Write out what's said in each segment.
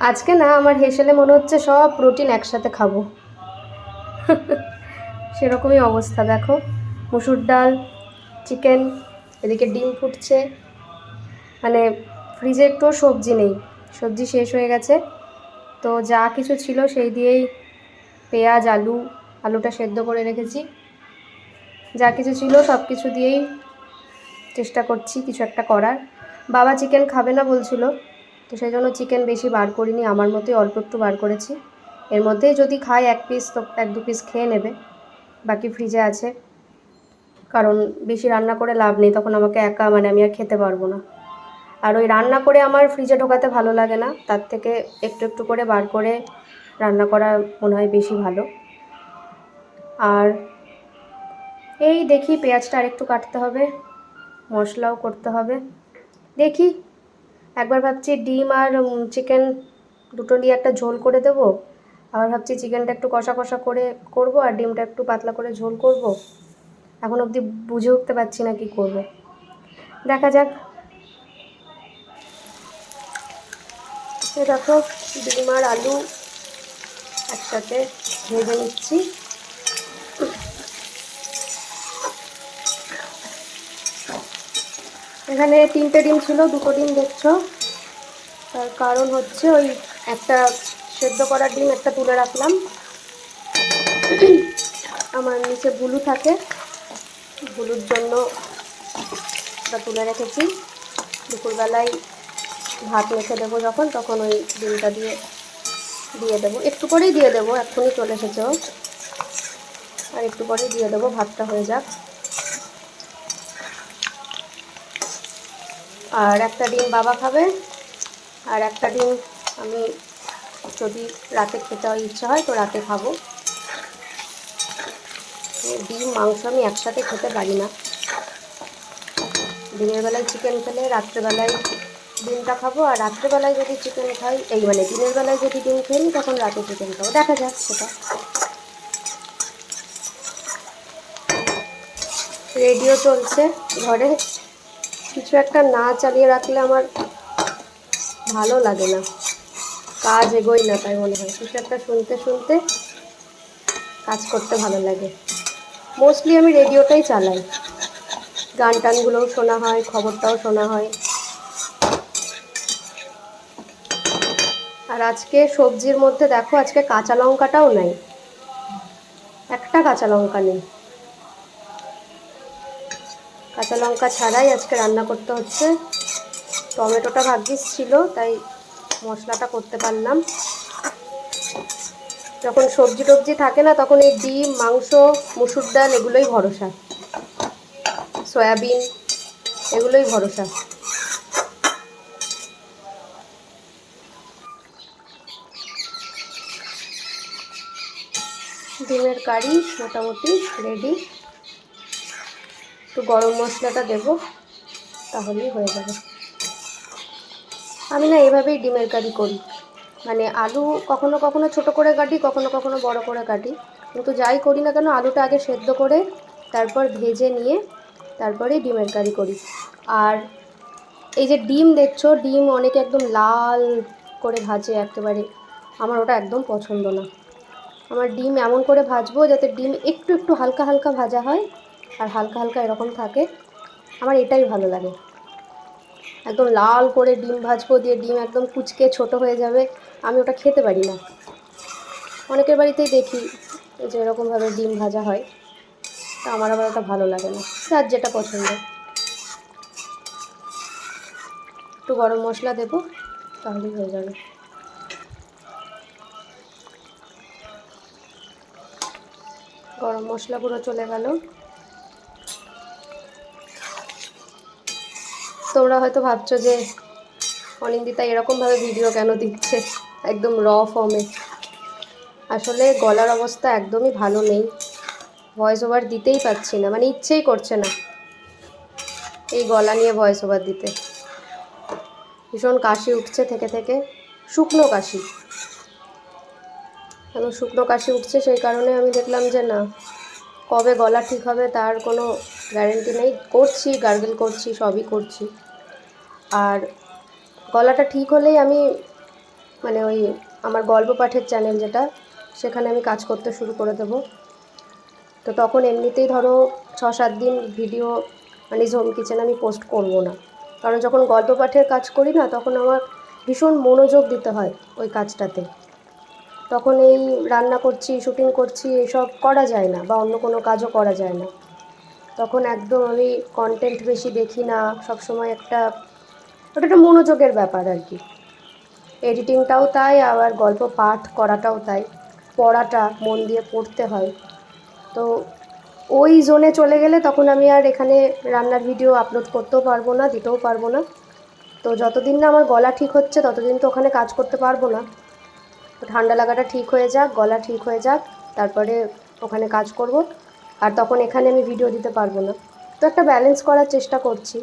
আজকে না, আমার হেসেলে মনে হচ্ছে সব প্রোটিন একসাথে খাব। সেরকমই অবস্থা, দেখো। মুসুর ডাল, চিকেন, এদিকে ডিম ফুটছে। মানে ফ্রিজে একটুও সবজি নেই। সবজি শেষ হয়ে গেছে। তো যা কিছু ছিল সেই দিয়েই পেঁয়াজ, আলু, আলুটা সেদ্ধ করে রেখেছি। যা কিছু ছিল সব কিছু দিয়েই চেষ্টা করছি কিছু একটা করার। বাবা চিকেন খাবে না বলছিল। তো সেই জন্য চিকেন বেশি বার করিনি, আমার মতোই অল্প একটু বার করেছি। এর মধ্যেই যদি খায় এক পিস তো এক দু পিস খেয়ে নেবে। বাকি ফ্রিজে আছে। কারণ বেশি রান্না করে লাভ নেই, তখন আমাকে একা মানে আমি আর খেতে পারব না। আর ওই রান্না করে আমার ফ্রিজে ঢোকাতে ভালো লাগে না, তার থেকে একটু একটু করে বার করে রান্না করা মনে হয় বেশি ভালো। আর এই দেখি পেঁয়াজটা আরেকটু কাটতে হবে, মশলাও করতে হবে। দেখি একবার ভাবছি ডিম আর চিকেন দুটো নিয়ে একটা ঝোল করে দেবো। আবার ভাবছি চিকেনটা একটু কষা কষা করে করব আর ডিমটা একটু পাতলা করে ঝোল করব। এখন অবধি বুঝে উঠতে পারছি না কি করব। দেখা যাক। দেখো, ডিম আর আলু একসাথে ভেজে নিচ্ছি। এখানে তিনটে ডিম ছিল, দুটো ডিম দেখছ। তার কারণ হচ্ছে ওই একটা সেদ্ধ করা ডিম একটা তুলে রাখলাম। আমার নিচে বুলু থাকে, বুলুর জন্য ওটা তুলে রেখেছি। দুপুরবেলায় ভাত মেখে দেবো যখন, তখন ওই ডিমটা দিয়ে দিয়ে দেবো। একটু করেই দিয়ে দেবো, এক্ষুনি চলে এসেছে আর একটু পরেই দিয়ে দেবো, ভাতটা হয়ে যাক। আর একটা ডিম বাবা খাবে। আর একটা ডিম আমি যদি রাতে খেতে ইচ্ছা হয়, তো রাতে খাব। ডিম, মাংস আমি একসাথে খেতে পারি না। দিনের বেলায় চিকেন খেলে রাত্রেবেলায় ডিমটা খাব। আর রাত্রেবেলায় যদি চিকেন খাই, এই মানে দিনের বেলায় যদি ডিম নিই, তখন রাতে চিকেন খাব। দেখা যাক সেটা। রেডিও চলছে ঘরে। কিছু একটা না চালিয়ে রাখলে আমার ভালো লাগে না। কাজ এগোই না তাই মনে হয়। কিছু একটা শুনতে শুনতে কাজ করতে ভালো লাগে। মোস্টলি আমি রেডিওটাই চালাই। গান টানগুলোও শোনা হয়, খবরটাও শোনা হয়। আর আজকে সবজির মধ্যে দেখো, আজকে কাঁচা লঙ্কাটাও নাই। একটা কাঁচা লঙ্কা নেই। কাঁচা লঙ্কা ছাড়াই আজকে রান্না করতে হচ্ছে। টমেটোটা ভাগ্যিস ছিল, তাই মশলাটা করতে পারলাম। যখন সবজি টবজি থাকে না, তখন এই ডিম, মাংস, মুসুর ডাল, এগুলোই ভরসা। সয়াবিন, এগুলোই ভরসা। ডিমের কারি মোটামুটি রেডি। একটু গরম মশলাটা দেব, তাহলেই হয়ে যাবে। আমি না এভাবেই ডিমের কারি করি। মানে আলু কখনো কখনো ছোট করে কাটি, কখনো কখনো বড় করে কাটি। কিন্তু যাই করি না কেন, আলুটা আগে সেদ্ধ করে তারপর ভেজে নিয়ে তারপরেই ডিমের কারি করি। আর এই যে ডিম দেখছ, ডিম অনেকে একদম লাল করে ভাজে একেবারে। আমার ওটা একদম পছন্দ না। আমার ডিম এমন করে ভাজবো যাতে ডিম একটু একটু হালকা হালকা ভাজা হয় আর হালকা হালকা এরকম থাকে, আমার এটাই ভালো লাগে। একদম লাল করে ডিম ভাজবো দিয়ে ডিম একদম কুচকে ছোট হয়ে যাবে, আমি ওটা খেতে পারি না। অনেকের বাড়িতেই দেখি যে এরকমভাবে ডিম ভাজা হয়, তা আমার আবার ওটা ভালো লাগে না যার যেটা পছন্দ। একটু গরম মশলা দেবো, তাহলেই হয়ে যাবে। গরম মশলা পুরো চলে গেল। তোমরা হয়তো ভাবছ যে অনিন্দিতা এরকমভাবে ভিডিও কেন দিচ্ছে? একদম র ফর্মে আসলে গলার অবস্থা একদমই ভালো নেই। ভয়েস ওভার দিতেই পাচ্ছি না মানে ইচ্ছেই করছে না। এই গলা নিয়ে ভয়েস ওভার দিতে। ভীষণ কাশি উঠছে থেকে থেকে। শুকনো কাশি। এখন শুকনো কাশি উঠছে সেই কারণে আমি দেখলাম যে না, কবে গলা ঠিক হবে তার কোনো গ্যারেন্টি নেই। করছি গার্গেল করছি, সবই করছি। আর গলাটা ঠিক হলেই আমি মানে ওই আমার গল্প পাঠের চ্যানেল যেটা, সেখানে আমি কাজ করতে শুরু করে দেবো। তো তখন এমনিতেই ধরো ছ সাত দিন ভিডিও মানে হোম কিচেন আমি পোস্ট করব না। কারণ যখন গল্প পাঠের কাজ করি না, তখন আমার ভীষণ মনোযোগ দিতে হয় ওই কাজটাতে। তখন এই রান্না করছি শুটিং করছি, এসব করা যায় না বা অন্য কোনো কাজও করা যায় না। তখন একদম আমি কন্টেন্ট বেশি দেখি না, সবসময় একটা ওটা একটা মনোযোগের ব্যাপার আর কি। এডিটিংটাও তাই, আবার গল্প পাঠ করাটাও তাই। পড়াটা মন দিয়ে পড়তে হয়। তো ওই জোনে চলে গেলে তখন আমি আর এখানে রান্নার ভিডিও আপলোড করতেও পারব না, দিতেও পারব না। তো যতদিন না আমার গলা ঠিক হচ্ছে, ততদিন তো ওখানে কাজ করতে পারব না। তো ঠান্ডা লাগাটা ঠিক হয়ে যাক, গলা ঠিক হয়ে যাক, তারপরে ওখানে কাজ করব। আর তখন এখানে আমি ভিডিও দিতে পারব না। তো একটা ব্যালেন্স করার চেষ্টা করছি।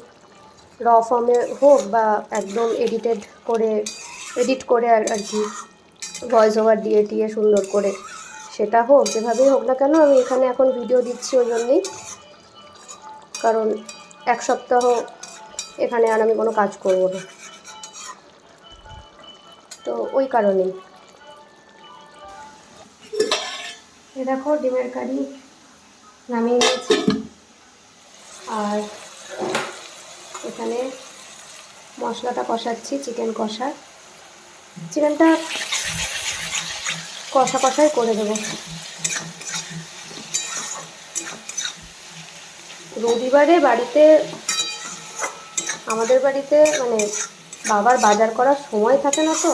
র ফর্মে হোক বা একদম এডিটেড করে এডিট করে আর কি ভয়েস ওভার দিয়ে টিয়ে সুন্দর করে সেটা হোক, যেভাবেই হোক না কেন আমি এখানে এখন ভিডিও দিচ্ছি ওই জন্যেই। কারণ এক সপ্তাহ এখানে আর আমি কোনো কাজ করব না। তো ওই কারণেই। দেখো ডিমের কারি নামিয়ে নিয়েছি। আর এখানে মশলাটা কষাচ্ছি চিকেন কষা চিকেনটা কষা কষাই করে দেবো। রবিবারে বাড়িতে, আমাদের বাড়িতে মানে বাবার বাজার করার সময় থাকে না তো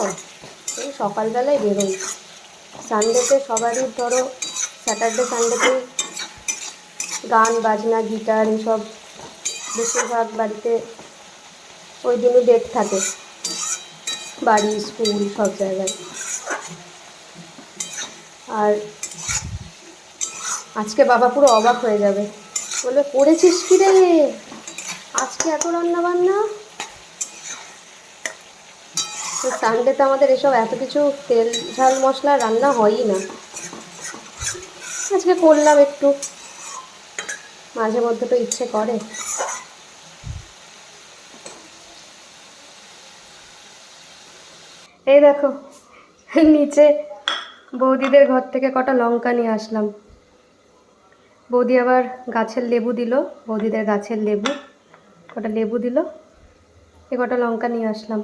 এই সকালবেলায় বেরোই। সানডেতে সবারই ধরো স্যাটারডে সানডেতে গান, বাজনা গিটার এসব বেশিরভাগ বাড়িতে ওই দিনই ডেট থাকে। বাড়ি স্কুল সব জায়গায়। আর আজকে বাবা পুরো অবাক হয়ে যাবে। বলবে করেছিস কি রে? আজকে এত রান্না বান্না তো সানডেতে আমাদের এসব এত কিছু তেল, ঝাল, মশলা রান্না হয়ই না। আজকে করলাম একটু। মাঝে মধ্যে তো ইচ্ছে করে। এই দেখো, নিচে বৌদিদের ঘর থেকে কটা লঙ্কা নিয়ে আসলাম। বৌদি আবার গাছের লেবু দিল, বৌদিদের গাছের লেবু, কটা লেবু দিল, এ কটা লঙ্কা নিয়ে আসলাম।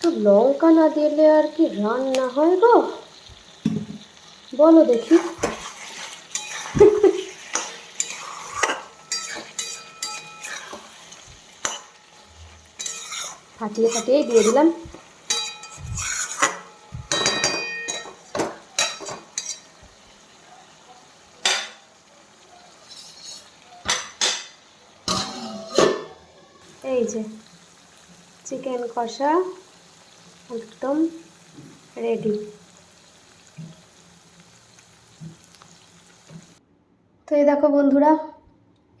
তো লঙ্কা না দিলে আর কি রান্না হয় গো? বলো দেখি। ফাটিয়ে ফাটিয়ে দিয়ে দিলাম। এই যে, চিকেন কষা একদম রেডি তো এই দেখো বন্ধুরা,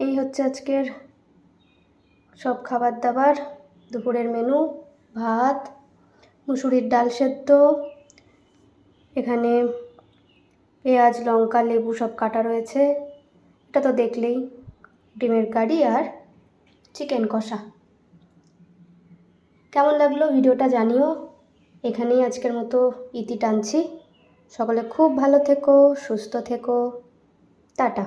এই হচ্ছে আজকের সব খাবার দাবার। দুপুরের মেনু ভাত, মুসুরির ডাল সেদ্ধ, এখানে পেঁয়াজ, লঙ্কা, লেবু সব কাটা রয়েছে। এটা তো দেখলেই ডিমের কারি আর চিকেন কষা। কেমন লাগল ভিডিওটা জানিও। এখানেই আজকের মতো ইতি টানছি। সকলে খুব ভালো থেকো, সুস্থ থেকো। টাটা।